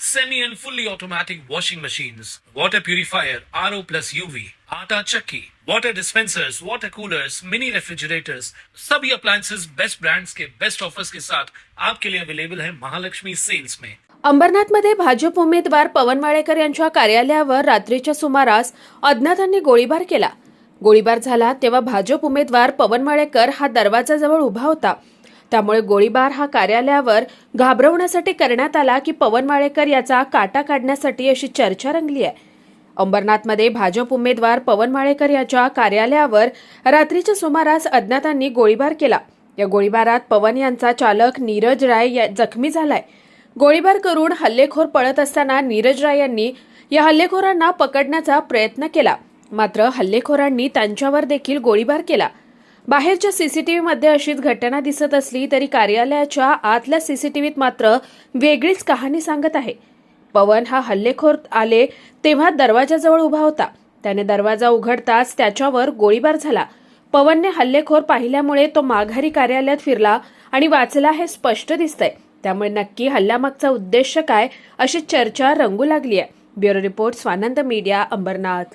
semi and fully automatic washing machines, water purifier, RO plus UV, आटा चक्की, water dispensers, water coolers, mini refrigerators, सभी appliances best brands के best offers के साथ आपके लिए अवेलेबल है महालक्ष्मी सेल्स में अंबरनाथमध्ये भाजप उमेदवार पवन वाडेकर यांच्या कार्यालयावर रात्रीच्या सुमारास अज्ञातांनी गोळीबार केला. गोळीबार झाला तेव्हा भाजप उमेदवार पवन वाडेकर हा दरवाजाजवळ उभा होता. त्यामुळे गोळीबार हा कार्यालयावर घाबरवण्यासाठी करण्यात आला की पवन माळेकर याचा काटा काढण्यासाठी अशी चर्चा रंगली आहे. अंबरनाथमध्ये भाजप उमेदवार पवन माळेकर याच्या कार्यालयावर रात्रीच्या सुमारास अज्ञातांनी गोळीबार केला. या गोळीबारात पवन यांचा चालक नीरज राय या- जखमी झालाय. गोळीबार करून हल्लेखोर पळत असताना नीरज राय यांनी या हल्लेखोरांना पकडण्याचा प्रयत्न केला. मात्र हल्लेखोरांनी त्यांच्यावर देखील गोळीबार केला. बाहेरच्या सीसीटीव्हीमध्ये अशीच घटना दिसत असली तरी कार्यालयाच्या आतल्या सीसीटीव्हीत मात्र वेगळीच कहाणी सांगत आहे. पवन हा हल्लेखोर आले तेव्हा दरवाजाजवळ उभा होता. त्याने दरवाजा उघडताच त्याच्यावर गोळीबार झाला. पवनने हल्लेखोर पाहिल्यामुळे तो माघारी कार्यालयात फिरला आणि वाचला हे स्पष्ट दिसतंय. त्यामुळे नक्की हल्ल्यामागचा उद्देश काय अशी चर्चा रंगू लागली आहे bureau report Swanand media Ambarnath.